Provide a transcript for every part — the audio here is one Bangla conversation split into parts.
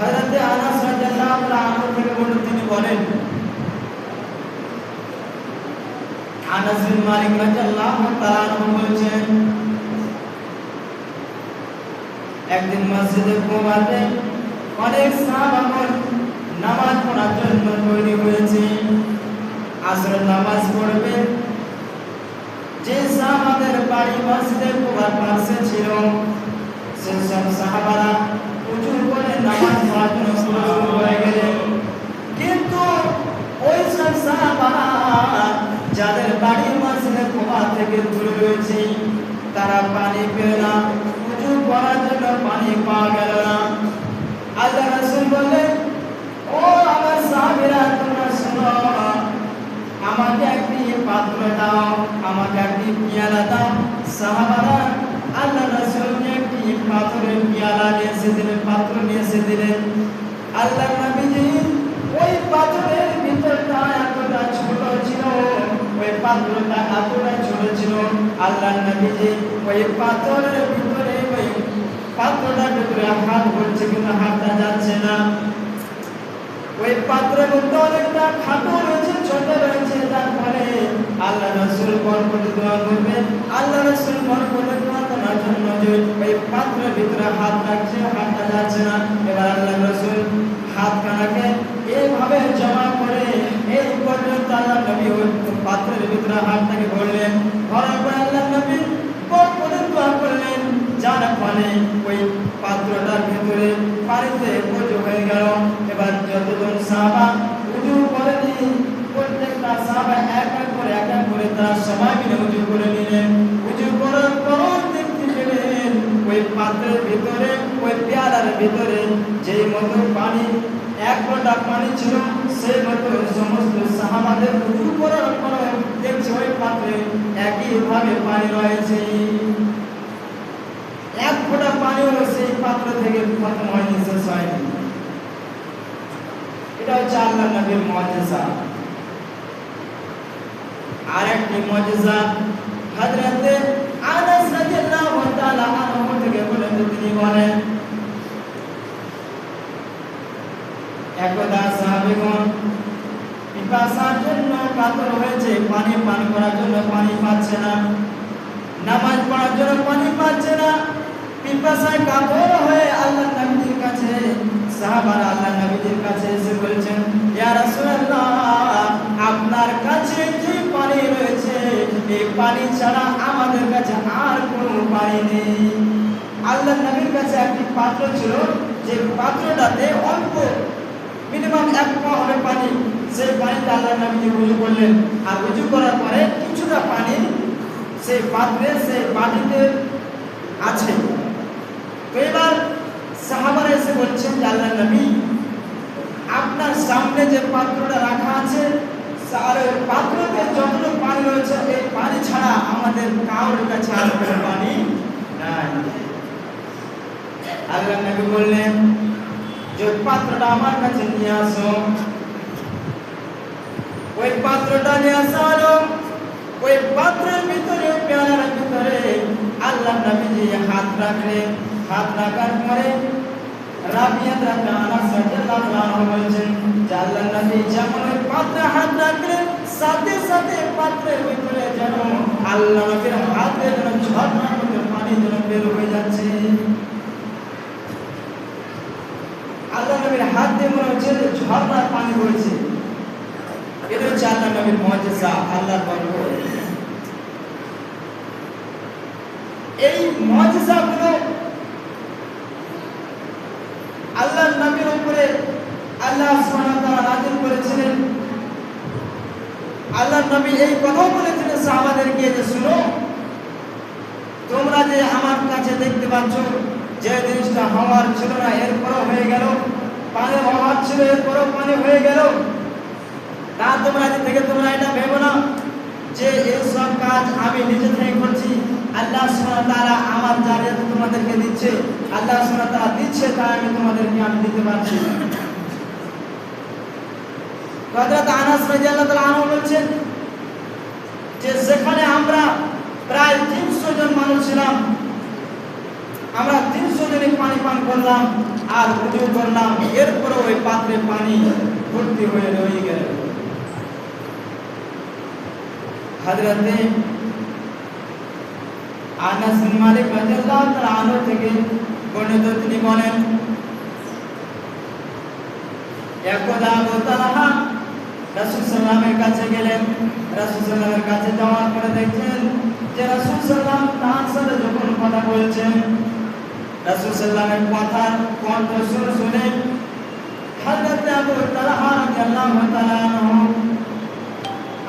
হযরতে আনাস রাদিয়াল্লাহু তাআলা থেকে বলেন তিনি বলেন। আনাস বিন মালিক রাদিয়াল্লাহু তাআলা বলেছেন, একদিন মসজিদে কুবাতে অনেক সাহাবাগণ নামাজ পড়ার জন্য তৈরি হয়েছে। আসরের নামাজ পড়বে। যে সাহাবাদের বাড়ি মসজিদে কুবার পাশে ছিল সেসব সাহাবারা করে তারা পানি পেল পানি পাওয়া গেল না। আল্লাহ রাসূল ও আমার সাহাবীরা, তোমরা শোনো, আমাকে একটি পাত্র দাও, আমাকে একটি পেয়ালা দাও। সাহাবারা আল্লাহ পাথরের পেয়ালা নিয়ে এসে দিলেন, পাত্র নিয়ে এসে দিলেন। আল্লাহ নবীজি ওই পাথরের ভিতরটা এতটা ছোট ছিল, ওই পাত্রটা এতটা ছোট ছিল আল্লাহ নবীজি ওই পাথরের ভিতরে, ওই পাত্রটার ভিতরে হাত করছে কিন্তু হাতটা যাচ্ছে না। ওই পাত্রের মধ্যে অনেকটা খাটো রয়েছে, ছোট রয়েছে, তার ফলে আল্লাহ রসুল বরকত দোয়া করবেন? আল্লাহ রসুল বরকত দোয়া করার জন্য যে ওই পাত্রের ভিতরে হাত রাখছে, হাতটা যাচ্ছে না। এবার আল্লাহ রসুল হাত খানাকে এইভাবে জমা করে এই পর্যন্ত আল্লাহ নবী ওই পাত্রের ভিতরে হাতটাকে ভরলেন ভরার পর আল্লাহ নবী বরকত দোয়া করলেন যার ফলে ওই পাত্রটার ভিতরে পানিতে উজু হয়ে গেল এবার যতজন সাহাবা উজু করেনি প্রত্যেকটা সাহাবা এক এক করে এক এক করে তারা সবাই মিলে উজু করে নিলেন উজু করার পর দেখতে পেলেন ওই পাত্রের ভিতরে, ওই পেয়ালার ভিতরে যেই মতো পানি, এক ফোঁটা পানি ছিল, সেই মতো সমস্ত সাহাবাদের উজু করার পর দেখছে ওই পাত্রে একইভাবে পানি রয়েছে। এক ফোঁটা পানিও সেই পাত্র থেকে খতম হয়নি, শেষ হয়নি। এটা হচ্ছে আল্লাহ নবীর মজেজা। আর একটি মজেজা, হযরতে আনাস রাদিয়াল্লাহু তাআলা পানি পান করার জন্য পানি পাচ্ছে না। নামাজ পড়ার জন্য পানি পাচ্ছে না। পিপাসায় কাতর হয়ে আল্লাহ নবীর কাছে, সাহাবারা আল্লাহ নবীর কাছে এসে বলছেন আপনার কাছে যে পানি রয়েছে, এই পানি ছাড়া আমাদের কাছে আর কোনো পানি নেই। আল্লাহ নবীর কাছে একটি পাত্র ছিল, যে পাত্রটাতে অল্প মিনিমাম এক পা হবে পানি। সেই পানিতে আল্লাহ নবী উজু করলেন। আর উজু করার পরে কিছুটা পানি সেই পাত্রে, সেই বাটিতে আছে। এবার সাহাবারা এসে বলছেন যে আল্লাহ নবী, আপনার সামনে যে পাত্রটা রাখা আছে আর ওই পাত্রতে যতটুকু পানি রয়েছে, এই পানি ছাড়া আমাদের কারোর কাছে আর পানি নাই। আল্লাহ নবী বললেন যে পাত্রটা আমার কাছে নিয়ে আসো, ওই পাত্রটা নিয়ে আসা হলো ওই পাত্রের ভিতরে পেয়ালার ভিতরে আল্লাহ নবীজি হাত রাখলেন হাত রাখার পরে রাবিয়াত রাবি আনাস রাদিয়াল্লাহু আনহু বলেছেন যে আল্লাহ নবী যেমন ওই পাত্রে হাত রাখলেন, সাথে সাথে পাত্রের ভিতরে যেন আল্লাহ নবীর হাতে যেন ঝর্ণার মতো পানি যেন বের হয়ে যাচ্ছে আল্লাহ নবীর হাত দিয়ে মনে হচ্ছে যে ঝর্ণার পানি বইছে এটা হচ্ছে আল্লাহ নবীর মজেজা আল্লাহর বরকত এই মজেজাগুলো আল্লাহর নবীর উপরে আল্লাহ সুবহানাহু ওয়া করেছিলেন। আল্লাহর নবী এই কথাও বলেছিলেন সাহাবাদেরকে যে, শুনো, তোমরা যে আমার কাছে দেখতে পাচ্ছ, যে জিনিসটা হওয়ার ছিল না, এরপরও হয়ে গেল। পানির অভাব ছিল, এরপরও পানি হয়ে গেল। তা তোমরা আজ থেকে তোমরা এটা ভেবো না যে এই সব কাজ আমি নিজে থেকে করছি। আল্লাহ তাআলা আমার জারিয়া তোমাদেরকে দিচ্ছে। আল্লাহ সুবহানাহু তাআলা দিচ্ছে, তাই আমি তোমাদেরকে আমি দিতে পারছি। হযরত আনাস রাদিয়াল্লাহু তাআলা আনহু বলছেন যে সেখানে আমরা প্রায় 300 জন মানুষ ছিলাম জনে পানি পান করলাম, আর উজু করলাম এরপরে ওই পাত্রে পানি ভর্তি হয়ে রয়ে গেল। হজরতে আনাস বিন মালিক রাদিয়াল্লাহু থেকে বর্ণিত তিনি বলেন, একদা সাল্লামের কাছে গেলেন। রাসূল সাল্লামের কাছে যাওয়ার পরে দেখছেন যে রাসূল সাল্লাম তার সাথে যখন কথা বলছেন রাসূল সাল্লামের কথার কণ্ঠস্বর শুনে হযরত আবু তালহা রাদিয়াল্লাহু তাআলা আনহু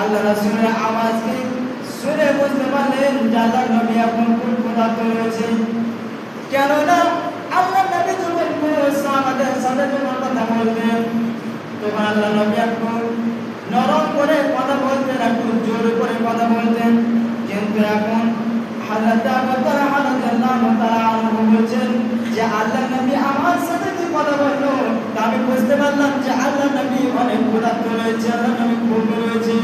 আল্লাহ রাসূলের আওয়াজকে শুনে বুঝতে পারলেন আল্লাহ নবী এখন কোন পদার্থ রয়েছে। কেননা আল্লাহ নবী যখন সাহাবাদের সাথে যখন কথা বলতেন, তখন আল্লাহ নবী এখন নরম করে কথা বলতেন, একটু জোর করে কথা বলতেন। কিন্তু এখন হাজরত আবু তালহা রাদিয়াল্লাহু তাআলা আনহু বলছেন যে আল্লাহ নবী আমার সাথে যে কথা বলল তা আমি বুঝতে পারলাম যে আল্লাহ নবী অনেক পদার্থ রয়েছে, আল্লাহ নবী খুব রয়েছে,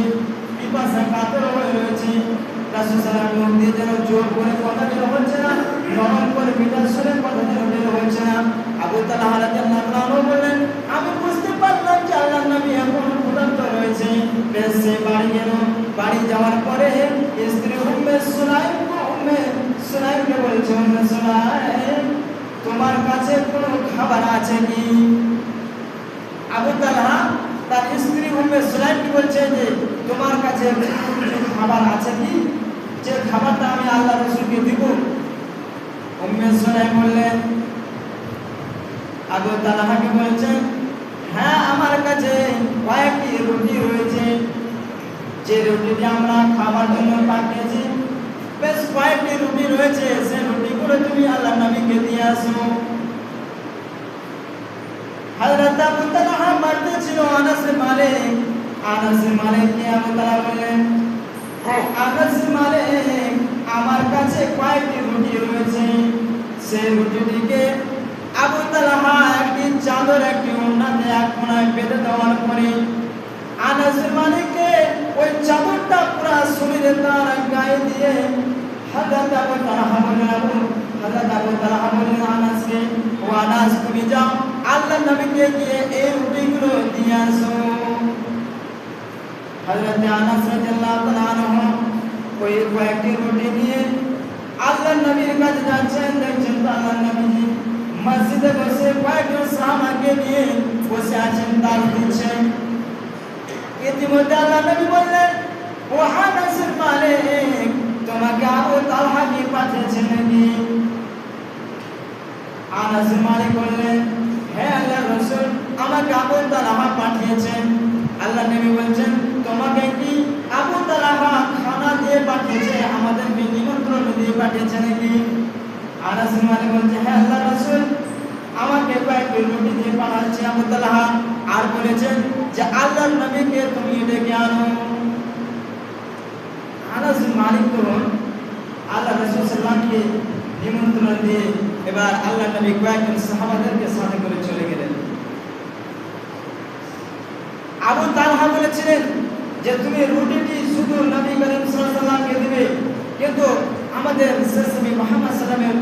পিপাসা কাতর হয়ে রয়েছে। রাসূল সাল্লাল্লাহু আলাইহি ওয়াসাল্লাম যেন জোর করে কথা বের হচ্ছে না নরম করে বিদার সুরে কথা যেন বের হচ্ছে না। আবু তালহা রাদিয়াল্লাহু আনহু বললেন, আমি বুঝতে পারলাম যে আল্লাহ নবী এখন পদার্থ রয়েছে। বেশ সে বাড়ি গেল, বাড়ি যাওয়ার পরে স্ত্রী উম্মে সুলাইম উম্মে সুলাইমকে বলছে, উম্মে সুলাইম, তোমার কাছে কোনো খাবার আছে কি আবু তালহা তার স্ত্রী উম্মে সুলাইম কি বলছে যে, তোমার কাছে খাবার আছে কি? যে খাবারটা আমি আল্লাহ রসুলকে দিব। উম্মে বললেন আবু তালহাকে বলছেন হ্যাঁ আমার কাছে কয়েকটি রুটি রয়েছে। যে রুটিটি আমরা খাবার জন্য পাঠিয়েছি, বেশ কয়েকটি রুটি রয়েছে। সে রুটিগুলো তুমি আল্লাহ নবীকে দিয়ে আসো। হযরত আবু তালহা বাড়িতে ছিল আনাস মালিক। আনাস মালিক আবু তালহা বললেন আনাস মালিক আমার কাছে কয়েকটি রুটি রয়েছে। সেই রুটিটিকে আবু তালহা একটি চাদর একটি ওড়নাতে এক কোনায় বেঁধে দেওয়ার পরে আনাস মালিককে ওই চাদরটা পুরা শরীরে তার গায়ে দিয়ে হযরত আবু তালহা বললেন আনাস রাদিয়াল্লাহু তাআলা আনহু ওই কয়েকটি রুটি নিয়ে আল্লাহ নবীর কাছে যাচ্ছেন দেখছেন তো আল্লাহ নবীজি মসজিদে বসে কয়েকজন সাহাবাকে নিয়ে বসে আছেন দান দিচ্ছেন ইতিমধ্যে আল্লাহ নবী বললেন ও আনাসের মালিক তোমাকে আবু তালহা কি পাঠিয়েছেন নাকি আনাস মালিক বললেন হ্যাঁ আল্লাহ রসুল আমাকে আবু তালাহা পাঠিয়েছেন আল্লাহ নবী বলছেন তোমাকে কি আবু তালাহা খানা দিয়ে পাঠিয়েছে? আমাদেরকে নিমন্ত্রণ দিয়ে পাঠিয়েছে নাকি আনাস মালিক বলছে হ্যাঁ আল্লাহ রসুল, আমাকে কয়েকটি রুটি দিয়ে পাঠাচ্ছে আবু তালাহা। আর বলেছেন যে আল্লাহ নবীকে তুমি ডেকে আনো। আনাস মালিক তখন আল্লাহ রসুল সাল্লামকে নিমন্ত্রণ দিয়ে এবার আল্লাহ নবী কয়েকজন সাহাবাদেরকে সাথে করে চলে গেলেন। আবু তালহা বলেছিলেন যে তুমি রুটিটি শুধু নবী করিম সাল্লাল্লাহু দিবে, কিন্তু আমাদের শেষ নবী মুহাম্মদ সাল্লামের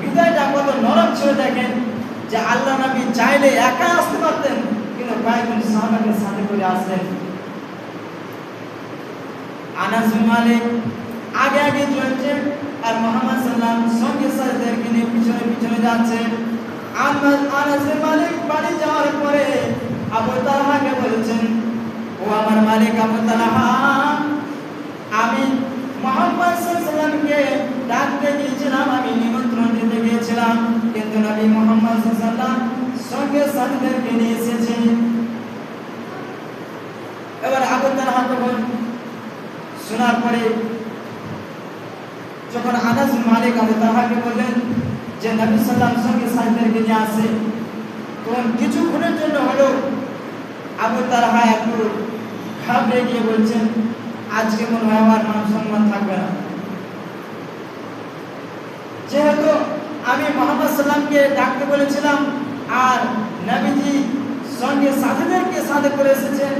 হৃদয়টা কত নরম ছিল দেখেন, যে আল্লাহ নবী চাইলে একা আসতে পারতেন, কিন্তু কয়েকজন সাহাবাকে সাথে করে আসলেন। আনাস মালিক আগে আগে চলছে আর মোহাম্মদ সাল্লাম সঙ্গে সাথীদেরকে নিয়ে পিছনে পিছনে যাচ্ছে। আনাস মালিক বাড়ি যাওয়ার পরে আবু তালহাকে বলছেন ও আমার মালিক আমি মোহাম্মদ সাল্লামকে ডাকতে গিয়েছিলাম, আমি নিমন্ত্রণ দিতে গিয়েছিলাম, কিন্তু নবী মোহাম্মদ সাল্লাম সঙ্গে সাথীদেরকে নিয়ে এসেছে। এবার আবু তালহা তখন শোনার পরে যখন আনাস মালিক আবু তাহাকে বললেন যে নবী সাল্লাম সঙ্গে সাহিত্যকে নিয়ে আসে, তখন কিছুক্ষণের জন্য হলো আবু তালহা একটু ঘাবড়ে গিয়ে বলছেন, আজকে মনে হয় আমার মান সম্মান থাকবে না। যেহেতু আমি মোহাম্মদ সাল্লামকে ডাকতে বলেছিলাম, আর নবীজি সঙ্গে সাথীদেরকে সাথে করে এসেছেন,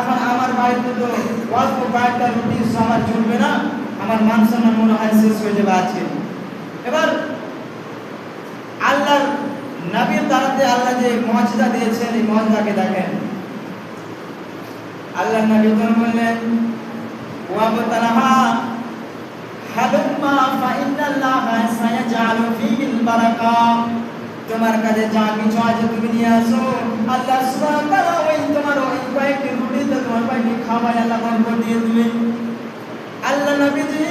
এখন আমার বাড়িতে তো অল্প কয়েকটা রুটি আমার চলবে না, আমার মান সম্মান মনে হয় শেষ হয়ে যাবে আজকে। এবার আল্লাহর নবীর দ্বারাতে আল্লাহ যে মজদা দিয়েছেন, এই মজদাকে দেখেন। আল্লাহ নবী বললেন ওয়াবু তালাহা হালুম্মা ফাইন্নাল্লাহা সায়াজআলু ফীহিল বারাকা। তোমার কাছে যা কিছু আছে তুমি নিয়ে আসো। আল্লাহ সুবহানাহু ওয়া তাআলা তোমার ওই কয়েকটি রুটিতে তোমার কয়েকটি খাবার আল্লাহ বরকত দিয়ে দিবে। আল্লাহ নবীজি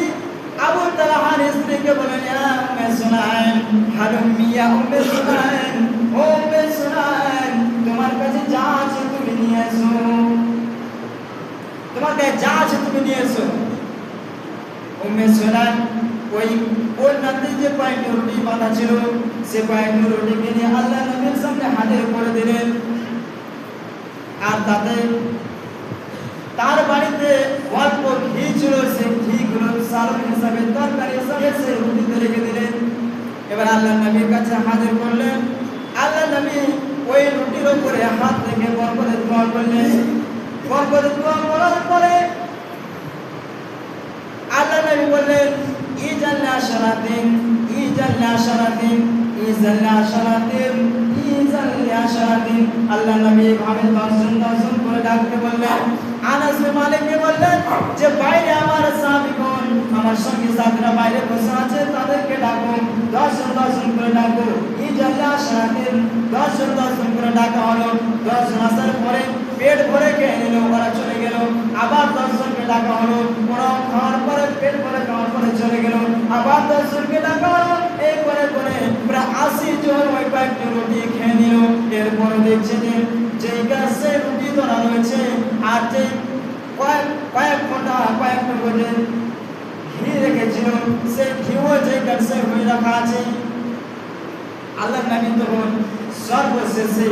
আবু তালহার স্ত্রীকে বলেন, ইয়া উম্মে সুনাইন হালুম্মি, ইয়া উম্মে সুনাইন ও উম্মে সুনাইন তোমার কাছে যা আছে তুমি নিয়ে এসো তোমার কাছে যা আছে তুমি নিয়ে এসো উম্মে সুনাইন ওই ওর নাতে যে কয়েকটি রুটি বাঁধা ছিল, সে কয়েকটি রুটিকে নিয়ে আল্লাহ নবীর সামনে হাজির করে দিলেন আর তাতে তার বাড়িতে অল্প ঘি ছিল সে ঘিগুলো সালন হিসাবে তরকারি হিসাবে সে রুটিতে রেখে দিলেন এবার আল্লাহ নবীর কাছে হাজির করলেন। আল্লাহ নবী ওই রুটির উপরে হাত রেখে বরকতে দোয়া করলেন। বরকতে দোয়া করার পরে আল্লাহ নবী বললেন আশরাতিন ইজাল্লা আশরাতিন ইজাল্লা আশরাতিন ইজাল্লা আশরাতিন আল্লাহ নবী ভাবে দর্শন দর্শন করে ডাকতে বললেন, আনাস বিন মালিককে বললেন যে, বাইরে আমার সাহাবীগণ, আমার সঙ্গী সাথীরা বাইরে বসে আছে, তাদেরকে ডাকো। দর্শন দর্শন করে ডাকো। ইজাল্লা আশরাতিন দর্শন দর্শন করে ডাকা হলো। দর্শন আসার পরে পেট ভরে খেয়ে নিল, ওরা চলে গেল। আবার দর্শনকে ডাকা হলো পরে চলে গেল আবার দর্শনকে ডাকা হলো এই করে প্রায় আশি ওই রুটি খেয়ে নিল এরপরে দেখছে যে যেই গাছে রুটি ধরা রয়েছে আর যে কয়েক কয়েক ফোঁটা কয়েক টুকরো ঘি রেখেছিল সেই ঘিও যে গাছে হয়ে রাখা আছে আল্লাহ নবী তখন সর্বশেষে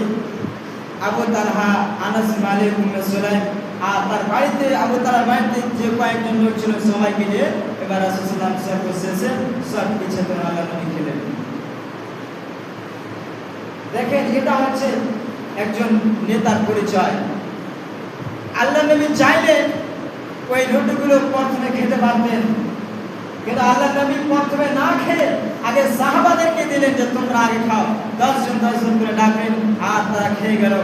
আবু তালহা আনাস মালিক উম্মে সুলাইম আর তার বাড়িতে, আবু তালহার বাড়িতে যে কয়েকজন লোক ছিল সবাইকে নিয়ে এবার রাসূলুল্লাহ সর্বশেষে সব কিছু তো আল্লাহ নবী খেলেন। দেখেন, এটা হচ্ছে একজন নেতার পরিচয়। আল্লাহ নবী চাইলে ওই রুটিগুলো প্রথমে খেতে পারতেন। কিন্তু আল্লাহ নবী প্রথমে না খেয়ে আগে সাহাবাদেরকে দিলেন যে, তোমরা আগে খাও। দশজন দশজন করে ডাকলেন, আর তারা খেয়ে গেল।